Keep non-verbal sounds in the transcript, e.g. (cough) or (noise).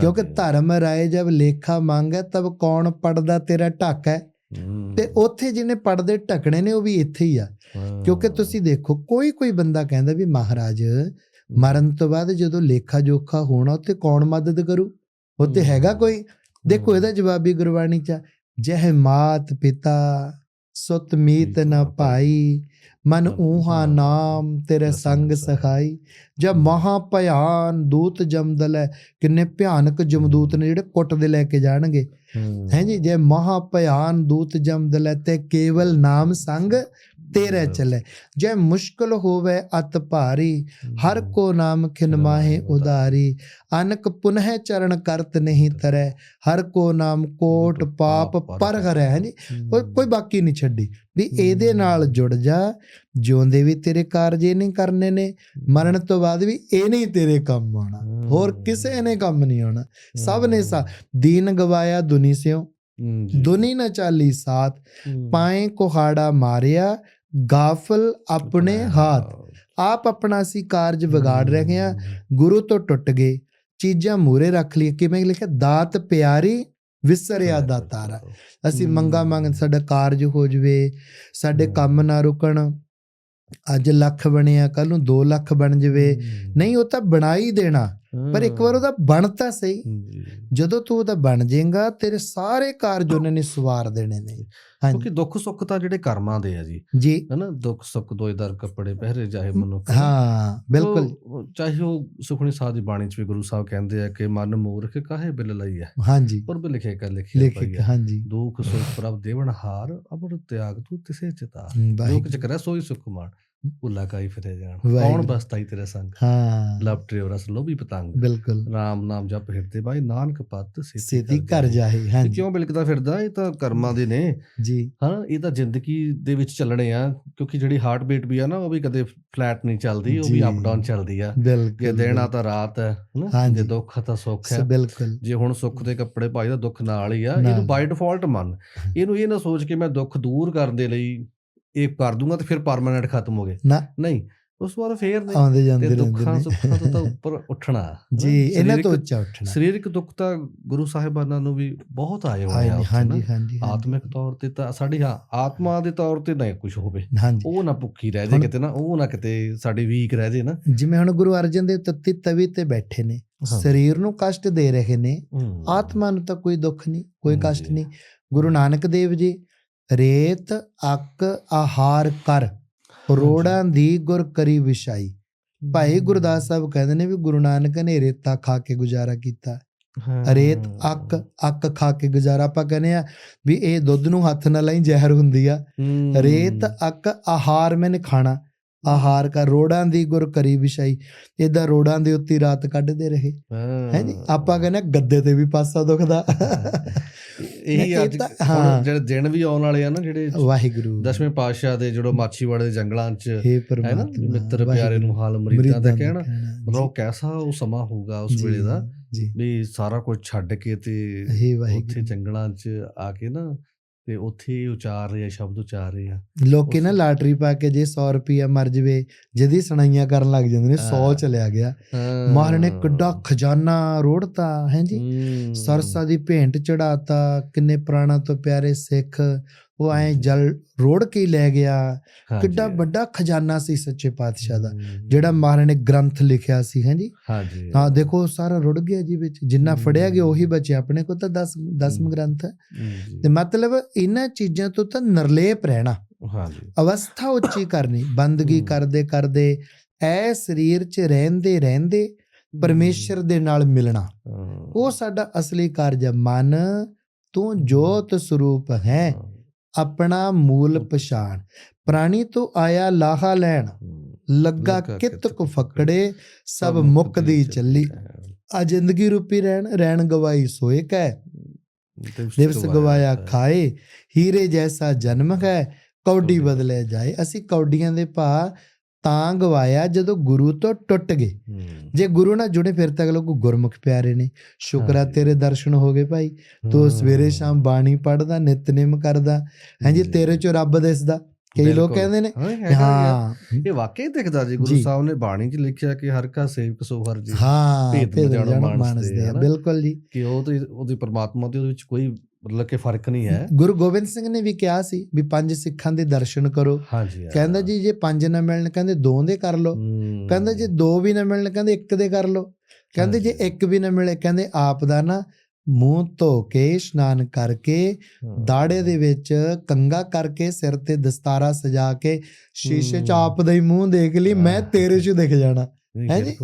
ਕਿਉਂਕਿ ਧਰਮ ਰਾਏ ਜਬ ਲੇਖਾ ਮੰਗੇ ਤਬ ਕੌਣ ਪੜਦਾ ਤੇਰਾ ਢੱਕ ਹੈ? ਤੇ ਉੱਥੇ ਜਿਹਨੇ ਪੜਦੇ ਢਕਣੇ ਨੇ ਉਹ ਵੀ ਇੱਥੇ ਹੀ ਆ। ਕਿਉਂਕਿ ਤੁਸੀਂ ਦੇਖੋ ਕੋਈ ਕੋਈ ਬੰਦਾ ਕਹਿੰਦਾ ਵੀ ਮਹਾਰਾਜ ਮਰਨ ਤੋਂ ਬਾਅਦ ਜਦੋਂ ਲੇਖਾ ਜੋਖਾ ਹੋਣਾ ਉੱਤੇ ਕੌਣ ਮਦਦ ਕਰੂ? ਉੱਤੇ ਹੈਗਾ ਕੋਈ? ਦੇਖੋ ਇਹਦਾ ਜਵਾਬ ਵੀ ਗੁਰਬਾਣੀ ਚ ਜਹ ਮਾਤ ਪਿਤਾ ਸੁਤਮੀਤ ਨਾ ਭਾਈ ਮਨ ਊਹਾ ਨਾਮ ਤੇਰੇ ਸੰਗ ਸਖਾਈ ਜਬ ਮਹਾ ਭਿਆਨ ਦੂਤ ਜਮਦਲ ਹੈ ਕਿੰਨੇ ਭਿਆਨਕ ਜਮਦੂਤ ਨੇ ਜਿਹੜੇ ਕੁੱਟਦੇ ਲੈ ਕੇ ਜਾਣਗੇ। ਹੂੰ, ਹੈ ਜੀ ਜੇ ਮਹਾ ਭਿਆਨ ਦੂਤ ਜਮਦਲ ਤੇ ਕੇਵਲ ਨਾਮ ਸੰਗ ਤੇਰੇ ਚੱਲੇ। ਜੇ ਮੁਸ਼ਕਲ ਹੋਵੇ ਅਤ ਭਾਰੀ ਹਰ ਕੋ ਨਾਮ ਖਿਨ ਮਾਹੇ ਉਦਾਰੀ ਅਨਕ ਪੁਨਹ ਚਰਨ ਕਰਤ ਨਹੀਂ ਤਰੈ ਹਰ ਕੋ ਨਾਮ ਕੋਟ ਪਾਪ ਪਰ ਹਰੈ ਹੈ ਜੀ ਕੋਈ ਬਾਕੀ ਨਹੀਂ ਛੱਡੀ। ਵੀ ਇਹਦੇ ਨਾਲ ਜੁੜ ਜਾ ਜਿਉਂਦੇ ਵੀ ਤੇਰੇ ਕਾਰਜ ਇਹ ਨਹੀਂ ਕਰਨੇ ਨੇ ਮਰਨ ਤੋਂ ਬਾਅਦ ਵੀ ਇਹ ਨਹੀਂ ਤੇਰੇ ਕੰਮ ਆਉਣਾ। ਹੋਰ ਕਿਸੇ ਨੇ ਕੰਮ ਨਹੀਂ ਆਉਣਾ। ਸਭ ਨੇ ਸਾ ਦੀਨ ਗਵਾਇਆ ਦੁਨੀ ਸਿਓ। ਦੁਨੀ ਨ ਚਾਲੀ ਸਾਥ। ਪਾਏ ਕੁਹਾੜਾ ਮਾਰਿਆ ਗਾਫਲ ਆਪਣੇ ਹਾਥ। ਆਪ ਆਪਣਾ ਸੀ ਕਾਰਜ ਵਿਗਾੜ ਰਹੇ ਹਾਂ। ਗੁਰੂ ਤੋਂ ਟੁੱਟ ਗਏ। ਚੀਜ਼ਾਂ ਮੂਰੇ ਰੱਖ ਲਈ ਕਿਵੇਂ ਲਿਖਿਆ? ਦਾਤ ਪਿਆਰੀ ਵਿਸਰਿਆ ਦਾ ਤਾਰਾ। ਅਸੀਂ। ਮੰਗਾ ਮੰਗ ਸਾਡਾ ਕਾਰਜ ਹੋ ਜਵੇ ਸਾਡੇ ਕੰਮ ਨਾ ਰੁਕਣ ਅੱਜ ਲੱਖ ਬਣਿਆ ਕੱਲ ਨੂੰ 2 ਲੱਖ ਬਣ ਜਵੇ। ਨਹੀਂ ਉਹ ਤਾਂ ਬਣਾ ਹੀ ਦੇਣਾ। ਪਰ ਇੱਕ ਵਾਰ ਉਹਦਾ ਬਣ ਤਾਂ ਸਹੀ। ਜਦੋਂ ਤੂੰ ਉਹਦਾ ਬਣ ਜਾਏਗਾ ਤੇਰੇ ਸਾਰੇ ਕਾਰਜ ਉਹਨਾਂ ਨੇ ਸਵਾਰ ਦੇਣੇ ਨੇ। ਕਿਉਂਕਿ ਦੁੱਖ ਸੁੱਖ ਤਾਂ ਜਿਹੜੇ ਕਰਮਾਂ ਦੇ ਆ ਜੀ। ਜੀ। ਹਨਾ ਦੁੱਖ ਸੁੱਖ ਦੋਏ ਦਰ ਕੱਪੜੇ ਪਹਿਰੇ ਜਾਏ ਮਨੁੱਖ ਹਾਂ ਬਿਲਕੁਲ। ਚਾਹੇ ਉਹ ਸੁਖਣੀ ਸਾਹਿਬ ਦੀ ਬਾਣੀ ਚ ਵੀ ਗੁਰੂ ਸਾਹਿਬ ਕਹਿੰਦੇ ਆ ਕਿ ਮਨ ਮੂਰਖ ਕਾਹੇ ਬਿਲ ਲਈ ਹੈ ਹਾਂਜੀ। ਪਰ ਬਿ ਲਿਖੇ ਕਰ ਲਿਖਿਆ ਲਿਖ ਪਈ ਹੈ ਹਾਂਜੀ। ਦੁਖ ਸੁਖ ਪ੍ਰਭ ਦੇਵਨ ਹਾਰ ਅਬਰ ਤਿਆਗ ਤੂੰ ਤਿਸੇ ਚਿਤਾ ਦੁਖ ਚ ਕਰੇ ਸੋਈ ਸੁਖ ਮਾਣ। ਭੁੱਲਾ ਕਾਈ ਫਿਰੇ ਜਾਣ। ਕੌਣ ਬਸਤਾਈ ਤੇਰੇ ਸੰਗ? ਹਾਂ। ਲਵ ਟ੍ਰਿਵਰਸ ਲੋਭੀ ਪਤੰਗ। ਬਿਲਕੁਲ। ਰਾਮ ਨਾਮ ਜਪ ਹਿਰਦੇ ਬਾਈ ਨਾਨਕ ਪਤ ਸਿੱਧੀ ਘਰ ਜਾਏ ਇਹ ਹਾਂਜੀ। ਕਿਉਂ ਬਿਲਕਦਾ ਫਿਰਦਾ? ਇਹ ਤਾਂ ਕਰਮਾਂ ਦੇ ਨੇ। ਜੀ। ਹਾਂ ਇਹ ਤਾਂ ਜ਼ਿੰਦਗੀ ਦੇ ਵਿੱਚ ਚੱਲਣੇ ਆ ਕਿਉਂਕਿ ਜਿਹੜੀ ਹਾਰਟ ਬੀਟ ਵੀ ਆ ਨਾ ਉਹ ਵੀ ਕਦੇ ਫਲੈਟ ਨਹੀਂ ਚੱਲਦੀ ਉਹ ਵੀ। ਅਪ ਡਾਊਨ ਚੱਲਦੀ ਆ। ਕਿ ਦੇਣਾ ਤਾਂ ਰਾਤ ਹੈ ਹਨਾ। ਜੇ ਦੁੱਖ ਤਾਂ ਸੁੱਖ ਹੈ। ਬਿਲਕੁਲ। ਜੇ ਹੁਣ ਸੁੱਖ ਦੇ ਕੱਪੜੇ ਪਾਈ ਦੁੱਖ ਨਾਲ ਹੀ ਆ। ਇਹਨੂੰ ਬਾਈ ਡਿਫਾਲਟ ਮੰਨ। ਇਹਨੂੰ ਇਹ ਨਾ ਸੋਚ ਕੇ ਮੈਂ ਦੁੱਖ ਦੂਰ ਕਰਨ ਦੇ ਲਈ ਇਹ ਕਰ ਦੂੰਗਾ ਤੇ ਫਿਰ ਪਰਮਾਨੈਂਟ ਖਤਮ ਹੋ ਗਏ ਨਾ ਨਹੀਂ ਉਸ ਵਾਰ ਫੇਰ ਨੇ ਆਉਂਦੇ ਜਾਂਦੇ ਦੁੱਖਾਂ ਰਹਿੰਦੇ ਸੁੱਖਾਂ ਤੋਂ ਤਾਂ ਉੱਪਰ ਉੱਠਣਾ। (laughs) ਜੀ ਇਹਨਾਂ ਤੋਂ ਉੱਚਾ ਉੱਠਣਾ ਸਰੀਰਕ ਦੁੱਖ ਤਾਂ ਗੁਰੂ ਸਾਹਿਬਾਨਾਂ ਨੂੰ ਵੀ ਬਹੁਤ ਆਏ ਹੋਏ ਆ ਹਾਂਜੀ। ਹਾਂਜੀ। ਆਤਮਿਕ ਤੌਰ ਤੇ ਤਾਂ ਸਾਡੀ ਹਾਂ ਆਤਮਾ ਦੇ ਤੌਰ ਤੇ ਨਾ ਕੁਝ ਹੋਵੇ ਉਹ ਨਾ ਭੁੱਖੀ ਰਹਿ ਜੇ ਕਿਤੇ ਨਾ ਉਹ ਨਾ ਕਿਤੇ ਸਾਡੀ ਵੀਕ ਰਹਿ ਜੇ ਨਾ ਜਿਵੇਂ ਹੁਣ ਗੁਰੂ ਅਰਜਨ ਦੇਵ ਤੱਤੀ ਤਵੀ ਤੇ ਬੈਠੇ ਨੇ। ਸਰੀਰ ਨੂੰ ਕਸ਼ਟ ਦੇ ਰਹੇ ਨੇ। ਆਤਮਾ ਨੂੰ ਤਾਂ ਕੋਈ ਦੁੱਖ ਨਹੀਂ ਕੋਈ ਕਸ਼ਟ। ਨਹੀਂ ਗੁਰੂ ਨਾਨਕ ਦੇਵ ਜੀ ਰੇਤ ਅੱਕ ਆਹਾਰ ਕਰ। ਰੋੜਾਂ ਦੀ ਗੁਰ ਕਰੀ ਵਿਛਾਈ। ਭਾਈ ਗੁਰਦਾਸ ਸਾਹਿਬ ਕਹਿੰਦੇ ਨੇ ਵੀ ਗੁਰੂ ਨਾਨਕ ਨੇ ਰੇਤਾ ਖਾ ਕੇ ਗੁਜ਼ਾਰਾ ਕੀਤਾ। ਹਾਂ। ਰੇਤ ਅੱਕ ਅੱਕ ਖਾ ਕੇ ਗੁਜ਼ਾਰਾ ਆਪਾਂ ਕਹਿੰਦੇ ਆ ਵੀ ਇਹ ਦੁੱਧ ਨੂੰ ਹੱਥ ਨਾਲ ਲਾਈ ਜ਼ਹਿਰ ਹੁੰਦੀ ਆ। ਰੇਤ ਅੱਕ ਆਹਾਰ ਮੈਨੇ ਖਾਣਾ। ਆਹਾਰ ਕਾ ਰੋੜਾਂ ਦੀ ਗੁਰ ਕਰੀ ਵਿਛਾਈ। ਇਹਦਾ ਰੋੜਾਂ ਦੇ ਉੱਤੇ ਹੀ ਰਾਤ ਕੱਢਦੇ ਰਹੇ। ਹਾਂ। ਹੈ ਜੀ? ਆਪਾਂ ਕਹਿੰਦੇ ਗੱਦੇ ਤੇ ਵੀ ਪਾਸਾ ਦੁਖਦਾ। (laughs) ਇਹੀ ਅੱਜ ਹਾਂ। ਜਿਹੜੇ ਦਿਨ ਵੀ ਆਉਣ ਵਾਲੇ ਆ ਨਾ ਜਿਹੜੇ ਵਾਹਿਗੁਰੂ। ਦਸਵੇਂ ਪਾਤਸ਼ਾਹ ਦੇ ਜਿਹੜੋ ਮਾਛੀਵਾੜੇ ਦੇ ਜੰਗਲਾਂ 'ਚ ਹੇ ਨਾ ਮਿੱਤਰ ਪਿਆਰੇ ਨੂੰ ਹਾਲ ਮਰੀਦਾਂ ਦਾ ਕਹਿਣਾ। ਮਤਲਬ ਉਹ ਕੈਸਾ ਉਹ ਸਮਾਂ ਹੋਊਗਾ ਉਸ ਵੇਲੇ ਦਾ ਵੀ ਸਾਰਾ ਕੁਝ ਛੱਡ ਕੇ ਤੇ ਉੱਥੇ ਜੰਗਲਾਂ 'ਚ ਆ ਕੇ ਨਾ ਤੇ ਉੱਥੇ ਉਚਾਰ ਰਹੇ ਆ ਸ਼ਬਦ ਉਚਾਰ ਰਹੇ ਆ ਲੋਕੀ ਨਾ ਲਾਟਰੀ ਪਾ ਕੇ ਜੇ 100 ਰੁਪਿਆ ਮਰ ਜਵੇ ਜਦੀ ਸੁਣਾਈਆਂ ਕਰਨ ਲੱਗ ਜਾਂਦੇ ਨੇ 100 ਹਾਂ। ਚਲਿਆ ਗਿਆ ਮਹਾਰਾਜ ਨੇ ਕਿੱਡਾ ਖਜ਼ਾਨਾ ਰੋੜਤਾ ਹੈ ਜੀ। ਸਰਸਾ ਦੀ ਭੇਂਟ ਚੜਾਤਾ ਕਿੰਨੇ ਪ੍ਰਾਣਾ ਤੋਂ ਪਿਆਰੇ ਸਿੱਖ ਉਹ ਐ ਹਾਂਜੀ। ਜਲ ਰੋੜ ਕੇ ਲੈ ਗਿਆ ਹਾਂਜੀ। ਕਿੱਡਾ ਵੱਡਾ ਖਜ਼ਾਨਾ ਸੀ ਸੱਚੇ ਪਾਤਸ਼ਾਹ ਦਾ। ਜਿਹੜਾ ਮਹਾਰਾਜ ਨੇ ਗ੍ਰੰਥ ਲਿਖਿਆ ਸੀ ਹੈ ਜੀ ਹਾਂਜੀ ਹਾਂ ਦੇਖੋ ਸਾਰਾ ਰੁੜ ਗਿਆ ਜੀ ਵਿੱਚ ਜਿੰਨਾ। ਫੜਿਆ ਗਿਆ ਉਹੀ ਬਚਿਆ ਆਪਣੇ ਕੋਲ ਤਾਂ 10 ਦਸਮ ਹਮ। ਗ੍ਰੰਥ ਹੈ। ਤੇ ਮਤਲਬ ਇਹਨਾਂ ਚੀਜ਼ਾਂ ਤੋਂ ਤਾਂ ਨਿਰਲੇਪ ਰਹਿਣਾ ਹਾਂਜੀ ਅਵਸਥਾ ਉੱਚੀ ਕਰਨੀ ਬੰਦਗੀ। ਕਰਦੇ ਕਰਦੇ ਐ ਸਰੀਰ 'ਚ ਰਹਿੰਦੇ ਰਹਿੰਦੇ ਪਰਮੇਸ਼ਰ ਦੇ ਨਾਲ ਮਿਲਣਾ। ਉਹ ਸਾਡਾ ਅਸਲੀ ਕਾਰਜ ਹੈ ਮਨ ਤੂੰ ਜੋਤ ਸਰੂਪ ਹਾਂ। ਆਪਣਾ ਮੂਲ ਪਛਾਣ। ਪ੍ਰਾਣੀ ਤੋਂ ਆਇਆ ਲਾਹਾ ਲੈਣ। ਲੱਗਾ ਕਿਤ ਕੁ ਫਕੜੇ ਸਭ ਮੁਕਦੀ ਚੱਲੀ। ਆ ਜ਼ਿੰਦਗੀ ਰੂਪੀ ਰਹਿਣ ਰਹਿਣ ਗਵਾਈ ਸੋਏ ਕੈ। ਦਿਵਸ ਗਵਾਇਆ ਖਾਏ ਹੀਰੇ ਜੈਸਾ ਜਨਮ ਹੈ ਕੌਡੀ ਬਦਲੇ ਜਾਏ। ਅਸੀਂ ਕੌਡੀਆਂ ਦੇ ਭਾ ਤਾਂ ਗਵਾਇਆ ਜਦੋਂ ਗੁਰੂ ਤੋਂ ਟੁੱਟ ਗਏ। ਜੇ ਗੁਰੂ ਨਾਲ ਜੁੜੇ ਫਿਰ ਤਾਂ ਅਗਲੇ ਕੋ ਗੁਰਮੁਖ ਪਿਆਰੇ ਨੇ ਸ਼ੁਕਰ ਆ। ਤੇਰੇ ਦਰਸ਼ਨ ਹੋ ਗਏ ਭਾਈ ਤੂੰ। ਸਵੇਰੇ ਸ਼ਾਮ ਬਾਣੀ ਪੜਦਾ ਨਿਤਨੇਮ ਕਰਦਾ ਹਾਂਜੀ ਜੀ। ਤੇਰੇ ਚੋਂ ਰੱਬ ਦਿਸਦਾ ਕਈ ਲੋਕ। ਕਹਿੰਦੇ ਨੇ ਹਾਂ ਇਹ ਆ। ਵਾਕਈ ਦਿਖਦਾ ਜੀ ਗੁਰੂ। ਸਾਹਿਬ ਨੇ ਬਾਣੀ 'ਚ ਲਿਖਿਆ ਕਿ ਹਰ ਕਾ ਸੇਵਕ ਸੋ ਹਰ ਜੀ ਹਾਂ ਭੇਦ ਜਾਣੋ ਜਾਣੋ ਮਾਨਸ ਮਾਨਸ ਦੇ, ਦੇ ਹਨਾ? ਬਿਲਕੁਲ ਜੀ ਕਿ ਉਹ ਤੇ ਉਹਦੀ ਪਰਮਾਤਮਾ ਤੇ ਉਹਦੇ ਵਿੱਚ ਕੋਈ ਮਤਲਬ ਕਿ ਫ਼ਰਕ ਨਹੀਂ ਹੈ ਗੁਰੂ ਗੋਬਿੰਦ ਸਿੰਘ ਨੇ ਵੀ ਕਿਹਾ ਸੀ ਵੀ ਪੰਜ ਸਿੱਖਾਂ ਦੇ ਦਰਸ਼ਨ ਕਰੋ ਹਾਂਜੀ। ਕਹਿੰਦਾ ਜੀ ਜੇ ਪੰਜ ਨਾ ਮਿਲਣ ਕਹਿੰਦੇ ਦੋ ਦੇ ਕਰ ਲਓ। ਕਹਿੰਦਾ ਜੇ ਦੋ ਵੀ ਨਾ ਮਿਲਣ ਕਹਿੰਦੇ ਇੱਕ ਦੇ ਕਰ ਲਓ ਕਹਿੰਦੇ ਜੇ। ਇੱਕ ਵੀ ਨਾ ਮਿਲੇ ਕਹਿੰਦੇ ਆਪ ਦਾ ਨਾ ਮੂੰਹ ਧੋ ਕੇ ਇਸ਼ਨਾਨ ਕਰਕੇ। ਦਾੜੇ ਦੇ ਵਿੱਚ ਕੰਗਾ ਕਰਕੇ ਸਿਰ ਤੇ ਦਸਤਾਰਾ ਸਜਾ ਕੇ ਸ਼ੀਸ਼ੇ 'ਚ। ਆਪ ਦਾ ਹੀ ਮੂੰਹ ਦੇਖ ਲਈ ਮੈਂ। ਤੇਰੇ 'ਚ ਦਿਖ ਜਾਣਾ ਹੈ ਜੀ